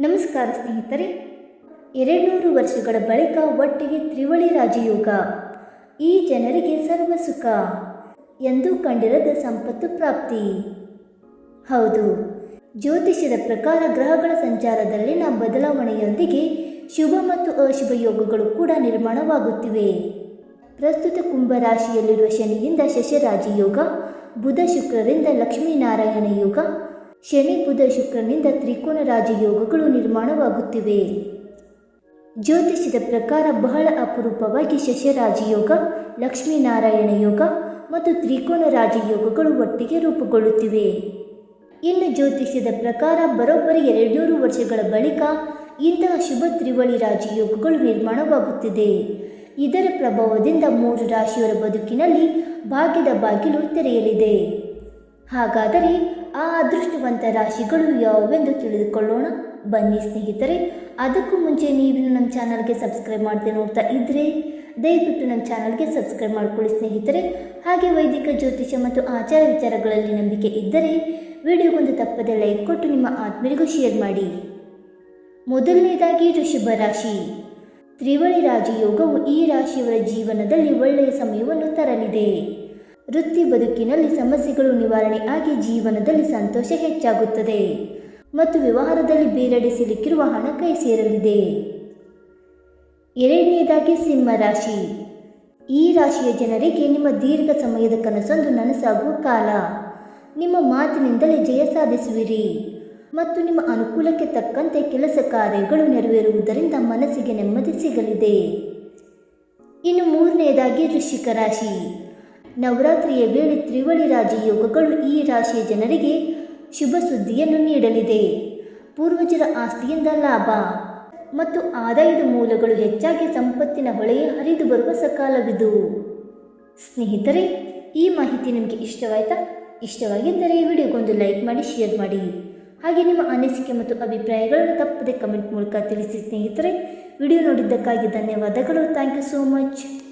ನಮಸ್ಕಾರ ಸ್ನೇಹಿತರೆ. ಎರಡುನೂರು ವರ್ಷಗಳ ಬಳಿಕ ಒಟ್ಟಿಗೆ ತ್ರಿವಳಿ ರಾಜಯೋಗ. ಈ ಜನರಿಗೆ ಸರ್ವ ಸುಖ. ಎಂದು ಕಂಡಿರದ ಸಂಪತ್ತು ಪ್ರಾಪ್ತಿ. ಹೌದು. ಜ್ಯೋತಿಷ್ಯದ ಪ್ರಕಾರ ಗ್ರಹಗಳ ಸಂಚಾರದಲ್ಲಿನ ಬದಲಾವಣೆಯೊಂದಿಗೆ ಶುಭ ಮತ್ತು ಅಶುಭ ಯೋಗಗಳು ಕೂಡ ನಿರ್ಮಾಣವಾಗುತ್ತಿವೆ. ಪ್ರಸ್ತುತ ಕುಂಭರಾಶಿಯಲ್ಲಿರುವ ಶನಿಯಿಂದ ಶಶರಾಜಯೋಗ ಬುಧ ಶುಕ್ರರಿಂದ ಲಕ್ಷ್ಮೀನಾರಾಯಣ ಯೋಗ ಶನಿ, ಬುಧ, ಶುಕ್ರನಿಂದ ತ್ರಿಕೋನ ರಾಜಯೋಗಗಳು ನಿರ್ಮಾಣವಾಗುತ್ತಿವೆ. ಜ್ಯೋತಿಷ್ಯದ ಪ್ರಕಾರ ಬಹಳ ಅಪರೂಪವಾಗಿ ಶಶರಾಜಯೋಗ, ಲಕ್ಷ್ಮೀನಾರಾಯಣ ಯೋಗ ಮತ್ತು ತ್ರಿಕೋನ ರಾಜಯೋಗಗಳು ಒಟ್ಟಿಗೆ ರೂಪುಗೊಳ್ಳುತ್ತಿವೆ. ಇನ್ನು ಜ್ಯೋತಿಷ್ಯದ ಪ್ರಕಾರ ಬರೋಬ್ಬರಿ ಎರಡುನೂರು ವರ್ಷಗಳ ಬಳಿಕ ಇಂತಹ ಶುಭ ತ್ರಿವಳಿ ರಾಜಯೋಗಗಳು ನಿರ್ಮಾಣವಾಗುತ್ತಿದೆ. ಇದರ ಪ್ರಭಾವದಿಂದ ಮೂರು ರಾಶಿಯವರ ಬದುಕಿನಲ್ಲಿ ಭಾಗ್ಯದ ಬಾಗಿಲು ತೆರೆಯಲಿದೆ. ಹಾಗಾದರೆ ಆ ಅದೃಷ್ಟವಂತ ರಾಶಿಗಳು ಯಾವುವೆಂದು ತಿಳಿದುಕೊಳ್ಳೋಣ? ಬನ್ನಿ ಸ್ನೇಹಿತರೆ, ಅದಕ್ಕೂ ಮುಂಚೆ ನೀವು ನಮ್ಮ ಚಾನಲ್ಗೆ ಸಬ್ಸ್ಕ್ರೈಬ್ ಮಾಡದೆ ನೋಡ್ತಾ ಇದ್ದರೆ ದಯವಿಟ್ಟು ನಮ್ಮ ಚಾನಲ್ಗೆ ಸಬ್ಸ್ಕ್ರೈಬ್ ಮಾಡಿಕೊಳ್ಳಿ ಸ್ನೇಹಿತರೆ. ಹಾಗೆ ವೈದಿಕ, ಜ್ಯೋತಿಷ್ಯ ಮತ್ತು ಆಚಾರ ವಿಚಾರಗಳಲ್ಲಿ ನಂಬಿಕೆ ಇದ್ದರೆ, ವಿಡಿಯೋಗೊಂದು ತಪ್ಪದೆ ಲೈಕ್ ಕೊಟ್ಟು ನಿಮ್ಮ ಆತ್ಮೀಯರಿಗೂ ಶೇರ್ ಮಾಡಿ. ಮೊದಲನೇದಾಗಿ ಋಷಭ ರಾಶಿ. ತ್ರಿವಳಿ ರಾಜಯೋಗವು ಈ ರಾಶಿಯವರ ಜೀವನದಲ್ಲಿ ಒಳ್ಳೆಯ ಸಮಯವನ್ನು ತರಲಿದೆ. ವೃತ್ತಿ ಬದುಕಿನಲ್ಲಿ ಸಮಸ್ಯೆಗಳು ನಿವಾರಣೆ ಆಗಿ ಜೀವನದಲ್ಲಿ ಸಂತೋಷ ಹೆಚ್ಚಾಗುತ್ತದೆ. ಮತ್ತು ವ್ಯವಹಾರದಲ್ಲಿ ಬೇರೆಡೆ ಸಿಲುಕಿರುವ ಹಣ ಕೈ ಸೇರಲಿದೆ. ಎರಡನೆಯದಾಗಿ ಸಿಂಹ ರಾಶಿ. ಈ ರಾಶಿಯ ಜನರಿಗೆ ನಿಮ್ಮ ದೀರ್ಘ ಸಮಯದ ಕನಸೊಂದು ನನಸಾಗುವ ಕಾಲ. ನಿಮ್ಮ ಮಾತಿನಿಂದಲೇ ಜಯ ಸಾಧಿಸುವಿರಿ. ಮತ್ತು ನಿಮ್ಮ ಅನುಕೂಲಕ್ಕೆ ತಕ್ಕಂತೆ ಕೆಲಸ ಕಾರ್ಯಗಳು ನೆರವೇರುವುದರಿಂದ ಮನಸ್ಸಿಗೆ ನೆಮ್ಮದಿ ಸಿಗಲಿದೆ. ಇನ್ನು ಮೂರನೆಯದಾಗಿ ವೃಶ್ಚಿಕ ರಾಶಿ. ನವರಾತ್ರಿಯ ವೇಳೆ ತ್ರಿವಳಿ ರಾಜಯೋಗಗಳು ಈ ರಾಶಿಯ ಜನರಿಗೆ ಶುಭ ಸುದ್ದಿಯನ್ನು ನೀಡಲಿದೆ. ಪೂರ್ವಜರ ಆಸ್ತಿಯಿಂದ ಲಾಭ ಮತ್ತು ಆದಾಯದ ಮೂಲಗಳು ಹೆಚ್ಚಾಗಿ ಸಂಪತ್ತಿನ ಹೊಳೆಯೇ ಹರಿದು ಬರುವ ಸಕಾಲವಿದು. ಸ್ನೇಹಿತರೆ, ಈ ಮಾಹಿತಿ ನಿಮಗೆ ಇಷ್ಟವಾಯ್ತಾ? ಇಷ್ಟವಾಗಿದ್ದರೆ ವಿಡಿಯೋಗೊಂದು ಲೈಕ್ ಮಾಡಿ, ಶೇರ್ ಮಾಡಿ. ಹಾಗೆ ನಿಮ್ಮ ಅನಿಸಿಕೆ ಮತ್ತು ಅಭಿಪ್ರಾಯಗಳನ್ನು ತಪ್ಪದೆ ಕಮೆಂಟ್ ಮೂಲಕ ತಿಳಿಸಿ ಸ್ನೇಹಿತರೆ. ವಿಡಿಯೋ ನೋಡಿದ್ದಕ್ಕಾಗಿ ಧನ್ಯವಾದಗಳು. Thank you so much.